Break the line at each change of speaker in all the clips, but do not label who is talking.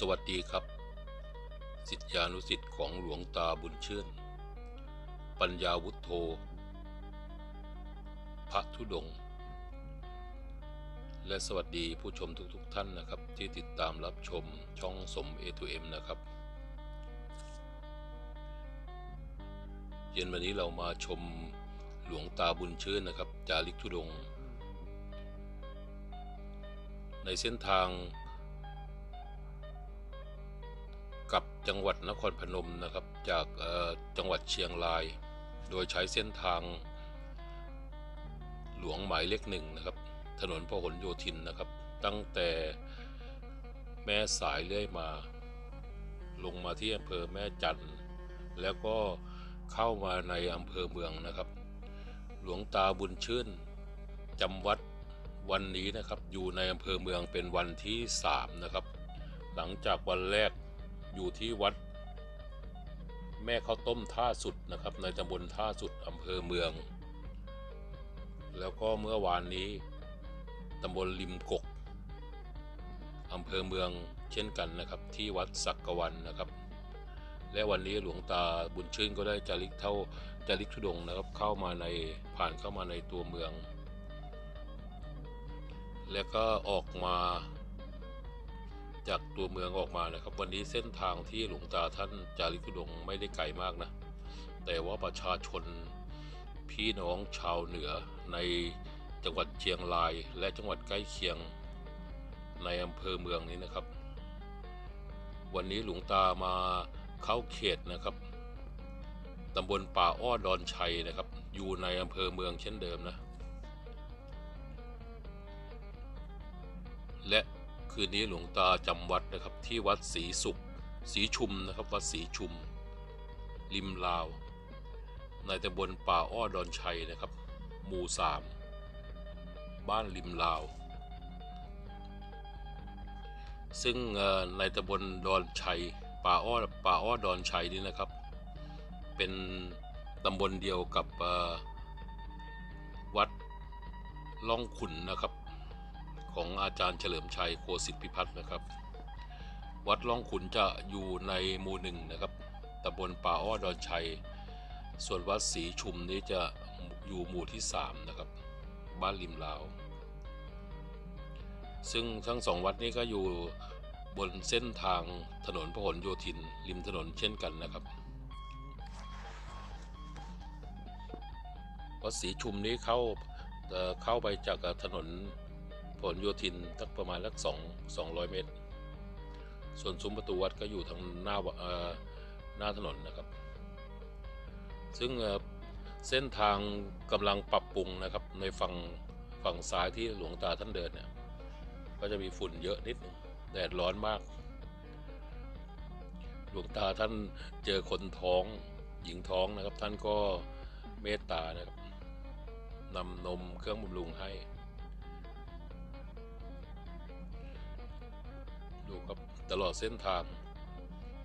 สวัสดีครับ สิทธิานุสิทธิ์ของหลวงตาบุญเชื่น ปัญญาวุฒโธพระธุดง และสวัสดีผู้ชมทุกๆทท่านนะครับ ที่ติดตามรับชมช่องสม A2M นะครับ เย็นวันนี้เรามาชมหลวงตาบุญเชื่นนะครับ จาริกธุดง ในเส้นทาง จังหวัดนครพนมนะครับจากจังหวัดเชียงราย โดยใช้เส้นทาง หลวงหมายเลขหนึ่งนะครับ ถนนพหลโยธินนะครับ ตั้งแต่แม่สายเรื่อยมา ลงมาที่อำเภอแม่จันทร์แล้วก็เข้ามาในอำเภอเมืองนะครับ หลวงตาบุญชื่นจำวัดวันนี้นะครับ อยู่ในอำเภอเมืองเป็นวันที่สามนะครับ หลังจากวันแรก อยู่ที่วัด แม่ข้าวต้มท่าสุดนะครับ ในตำบลท่าสุดอำเภอเมือง แล้วก็เมื่อวานนี้ตำบลริมกกอำเภอเมืองเช่นกันนะครับ ที่วัดสักกวันนะครับ และวันนี้หลวงตาบุญชื่นก็ได้จาริกเท่าจาริกธุดงนะครับเข้ามาในผ่านเข้ามาในตัวเมือง แล้วก็ออกมา จากตัวเมืองออกมานะครับ วันนี้เส้นทางที่หลวงตาท่านจาริกธุดงไม่ได้ไกลมากนะ แต่ว่าประชาชนพี่น้องชาวเหนือในจังหวัดเชียงรายและจังหวัดใกล้เคียงในอำเภอเมืองนี้นะครับ วันนี้หลวงตามาเข้าเขตนะครับตำบลป่าอ้อดอนชัยนะครับ อยู่ในอำเภอเมืองเช่นเดิมนะ และ คืนนี้หลวงตาจำวัดนะครับที่วัดศรีสุขศรีชุมนะครับวัดศรีชุม ริมลาว ในตำบลป่าอ้อดอนชัยนะครับ หมู่สามบ้านริมลาว ซึ่งในตำบลดอนชัยป่าอ้อป่าอ้อดอนชัยนี่นะครับ เป็นตำบลเดียวกับวัดล่องขุนนะครับ ของอาจารย์เฉลิมชัยโคสิทธิพิพัฒน์นะครับ วัดล่องขุนจะอยู่ในหมู่หนึ่งนะครับตำบลป่าอ้อดอนชัย ส่วนวัดศรีชุมนี้จะอยู่หมู่ที่สามนะครับ บ้านริมลาว ซึ่งทั้งสองวัดนี้ก็อยู่บนเส้นทางถนนพหลโยธิน ริมถนนเช่นกันนะครับวัดศรีชุมนี้เข้าเข้าไปจากถนน พหลโยธินสักประมาณสักสองสองร้อยเมตร ส่วนซุ้มประตูวัดก็อยู่ทางหน้าหน้าถนนนะครับ ซึ่งเส้นทางกำลังปรับปรุงนะครับ ในฝั่งฝั่งซ้ายที่หลวงตาท่านเดินเนี่ยก็จะมีฝุ่นเยอะนิดนึงแดดร้อนมาก หลวงตาท่านเจอคนท้องหญิงท้องนะครับ ท่านก็เมตตานะครับนำนมเครื่องบำรุงให้ ดูครับตลอดเส้นทาง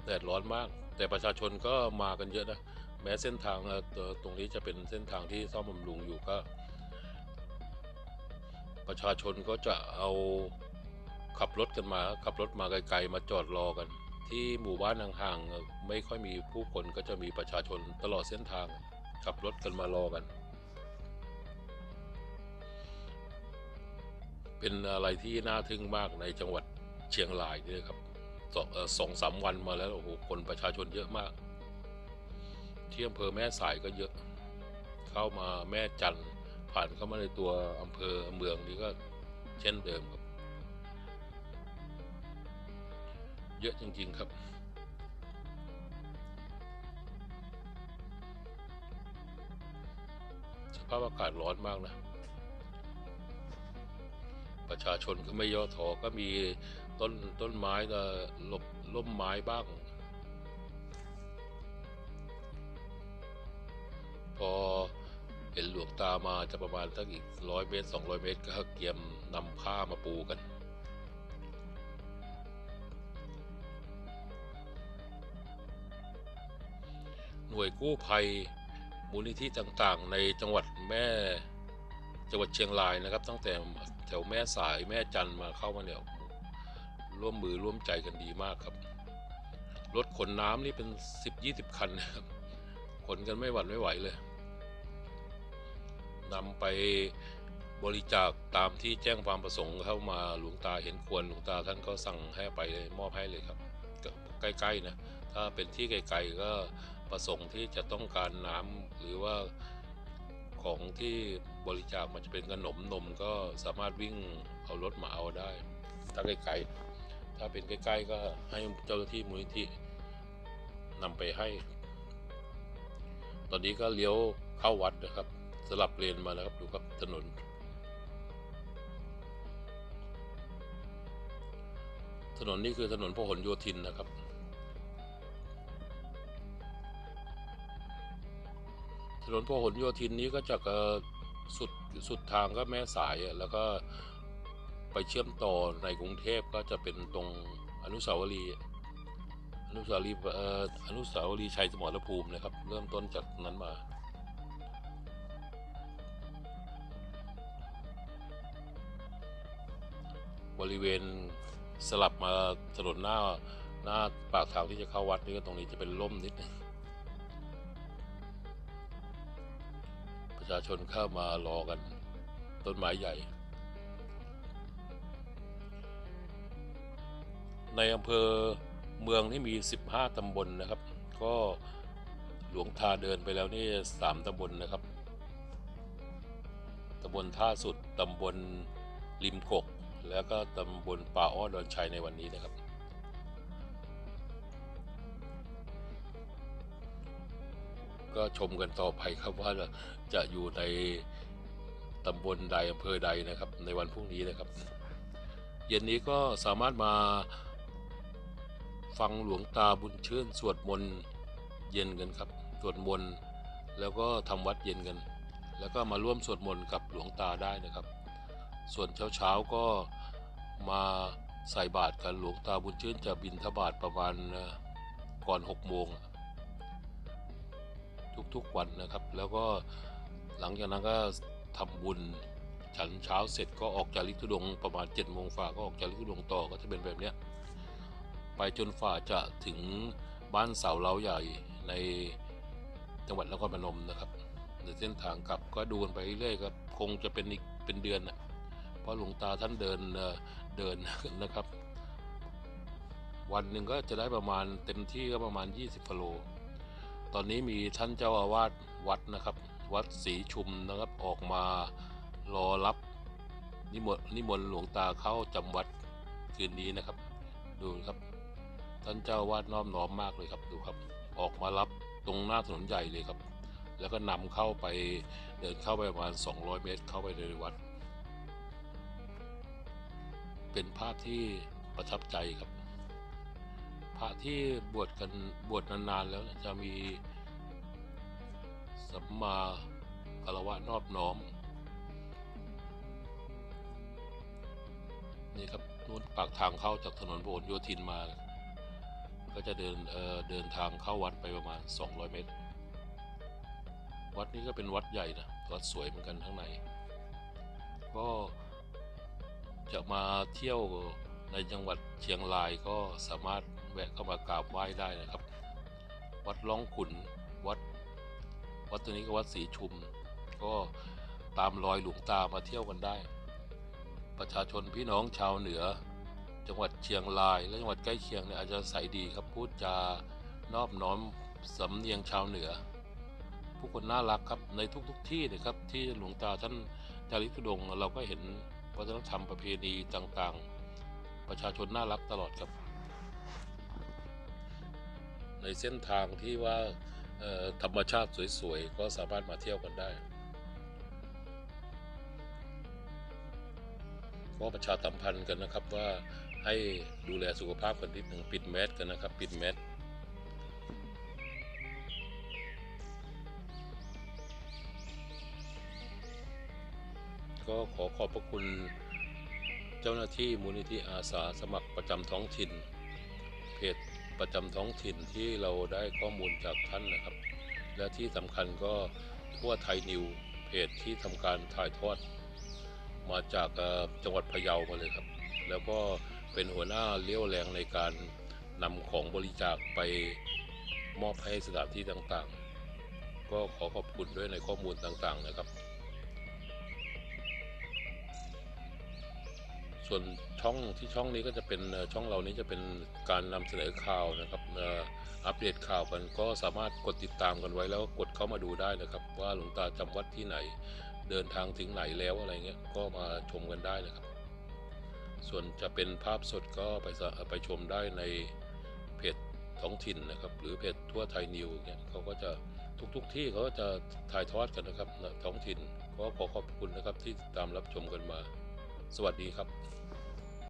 แดดร้อนมาก แต่ประชาชนก็มากันเยอะนะแม้เส้นทางตตรงนี้จะเป็นเส้นทางที่ซ่อมบำรุงอยู่ก็ ประชาชนก็จะเอาขับรถกันมา ขับรถมาไกลๆมาจอดรอกัน ที่หมู่บ้านห่างๆไม่ค่อยมีผู้คนก็จะมีประชาชนตลอดเส้นทาง ขับรถกันมารอกัน เป็นอะไรที่น่าทึ่งมากในจังหวัด เชียงรายนี่นะครับสองสองสามวันมาแล้วโอ้โหคนประชาชนเยอะมากที่อำเภอแม่สายก็เยอะ เข้ามาแม่จันผ่านเข้ามาในตัวอำเภอเมืองนี้ก็เช่นเดิมครับ เยอะจริง ๆ ครับสภาพอากาศร้อนมากนะ ประชาชนก็ไม่ย่อท้อก็มี ต้นต้นไม้ก็หลบล่มไม้บ้าง พอเห็นหลวงตามาจะประมาณสักอีกร้อยเมตรสองร้อยเมตร ก็เกียมนำผ้ามาปูกัน หน่วยกู้ภัยมูลนิธิต่างๆ ในจังหวัดแม่จังหวัดเชียงรายนะครับ ตั้งแต่แถวแม่สายแม่จันมาเข้ามาเนี่ย ร่วมมือร่วมใจกันดีมากครับ รถขนน้ำนี่เป็นสิบยี่สิบคันนะครับ ขนกันไม่หวั่นไม่ไหวเลยนำไปบริจาคตามที่แจ้งความประสงค์เข้ามาหลวงตาเห็นควรหลวงตาท่านก็สั่งให้ไปมอบให้เลยครับใกล้ๆนะถ้าเป็นที่ไกลๆก็ประสงค์ที่จะต้องการน้ำหรือว่าของที่บริจาคมันจะเป็นขนมนมก็สามารถวิ่งเอารถมาเอาได้ถ้าไกลๆ ถ้าเป็นใกล้ๆก็ให้เจ้าหน้าที่มูลนิธินำไปให้ ตอนนี้ก็เลี้ยวเข้าวัดนะครับ สลับเลนมาแล้วครับดูครับถนน ถนนนี้คือถนนพหลโยธินนะครับ ถนนพหลโยธินนี้ก็จากเอ่อสุดสุดทางก็แม่สายแล้วก็ ไปเชื่อมต่อในกรุงเทพก็จะเป็นตรงอนุสาวรีย์อนุสาวรีย์อนุสาวรีย์ชัยสมรภูมินะครับ เริ่มต้นจากนั้นมา บริเวณสลับมาถนนหน้าหน้าปากทางที่จะเข้าวัดนี่ก็ตรงนี้จะเป็นร่มนิดนึงประชาชนเข้ามารอกันต้นไม้ใหญ่ ในอำเภอเมืองนี่มี 15 ตำบลนะครับ ก็หลวงตาเดินไปแล้วนี่ 3 ตำบลนะครับ ตำบลท่าสุด ตำบลริมกก แล้วก็ตำบลป่าอ้อดอนชัยในวันนี้นะครับ ก็ชมกันต่อไปครับว่าจะอยู่ในตำบลใดอำเภอใดนะครับ ในวันพรุ่งนี้นะครับ เย็นนี้ก็สามารถมา ฟังหลวงตาบุญชื่นสวดมนต์เย็นกันครับ สวดมนต์แล้วก็ทำวัดเย็นกัน แล้วก็มาร่วมสวดมนต์กับหลวงตาได้นะครับ ส่วนเช้าๆก็มาใส่บาตรกันหลวงตาบุญชื่นจะบินทบาทประมาณก่อน6โมงทุกๆวันนะครับ แล้วก็หลังจากนั้นก็ทำบุญฉันเช้าเสร็จก็ออกจากลิกทุดงประมาณ7จ็ดโมงฝ่าก็ออกจากลิกทุดงต่อก็จะเป็นแบบเนี้ย ไปจนฝ่าจะถึงบ้านเสาเล้าใหญ่ในจังหวัดนครพนมนะครับในเส้นทางกลับก็ดูกันไปเรื่อยครับคงจะเป็นอีกเป็นเดือนนะเพราะหลวงตาท่านเดินเอ่อเดินนะครับ วันหนึ่งก็จะได้ประมาณเต็มที่ก็ประมาณ 20กิโลตอนนี้มีท่านเจ้าอาวาสวัดนะครับ วัดศรีชุมนะครับออกมารอรับนิมนต์นิมนต์หลวงตาเข้าจำวัดคืนนี้นะครับ ดูครับ ท่านเจ้าวาดน้อมน้อมมากเลยครับดูครับ ออกมารับตรงหน้าถนนใหญ่เลยครับ แล้วก็นำเข้าไปเดินเข้าไปประมาณ 200 เมตร เข้าไปในวัด เป็นภาพที่ประทับใจครับพระที่บวชกันบวชนานๆแล้วจะมีสัมมาคารวะนอบน้อมนี่ครับนู่นปากทางเข้าจากถนนพหลโยธินมา ก็จะเดินเเดินทางเข้าวัดไปประมาณ 200 เมตร วัดนี้ก็เป็นวัดใหญ่นะวัดสวยเหมือนกันข้างใน ก็จะมาเที่ยวในจังหวัดเชียงรายก็สามารถแวะเข้ามากราบไหว้ได้นะครับ วัดล่องขุนวัด วัดตัวนี้ก็วัดศรีชุม ก็ตามรอยหลวงตามาเที่ยวกันได้ ประชาชนพี่น้องชาวเหนือ จังหวัดเชียงราย และจังหวัดใกล้เคียงเนี่ยอาจจะใสดีครับพูดจานอบน้อมสำเนียงชาวเหนือ ผู้คนน่ารักครับในทุกๆทที่นะครับที่หลวงตาท่านจาริกธุดงเราก็เห็นวัฒนธรรมประเพณีต่างๆ ประชาชนน่ารักตลอดครับ ในเส้นทางที่ว่าธรรมชาติสวยๆ ก็สามารถมาเที่ยวกันได้ ก็ประชาสัมพันธ์กันนะครับว่าให้ดูแลสุขภาพกันนิดหนึ่งปิดแมสกันนะครับ ปิดแมสก็ขอขอบพระคุณเจ้าหน้าที่มูลนิธิอาสาสมัครประจำท้องถิ่น เพจประจำท้องถิ่นที่เราได้ข้อมูลจากท่านนะครับ และที่สำคัญก็ทั่วไทยนิวเพจที่ทำการถ่ายทอด มาจากจังหวัดพะเยามาเลยครับ แล้วก็เป็นหัวหน้าเลี้ยวแรงในการนำของบริจาคไปมอบให้สถานที่ต่างๆ ก็ขอขอบคุณด้วยในข้อมูลต่างๆนะครับ ส่วนช่องที่ช่องนี้ก็จะเป็นช่องเรานี้จะเป็นการนำเสนอข่าวนะครับอัปเดตข่าวกันก็สามารถกดติดตามกันไว้แล้วกดเข้ามาดูได้นะครับ ว่าหลวงตาจำวัดที่ไหน เดินทางถึงไหนแล้วอะไรเงี้ยก็มาชมกันได้เลยครับ ส่วนจะเป็นภาพสดก็ไปไปชมได้ในเพจท้องถิ่นนะครับ หรือเพจทั่วไทยนิวเนี่ยเขาก็จะทุกๆที่เขาก็จะถ่ายทอดกันนะครับท้องถิ่นก็ขอขอบคุณนะครับที่ตามรับชมกันมา สวัสดีครับ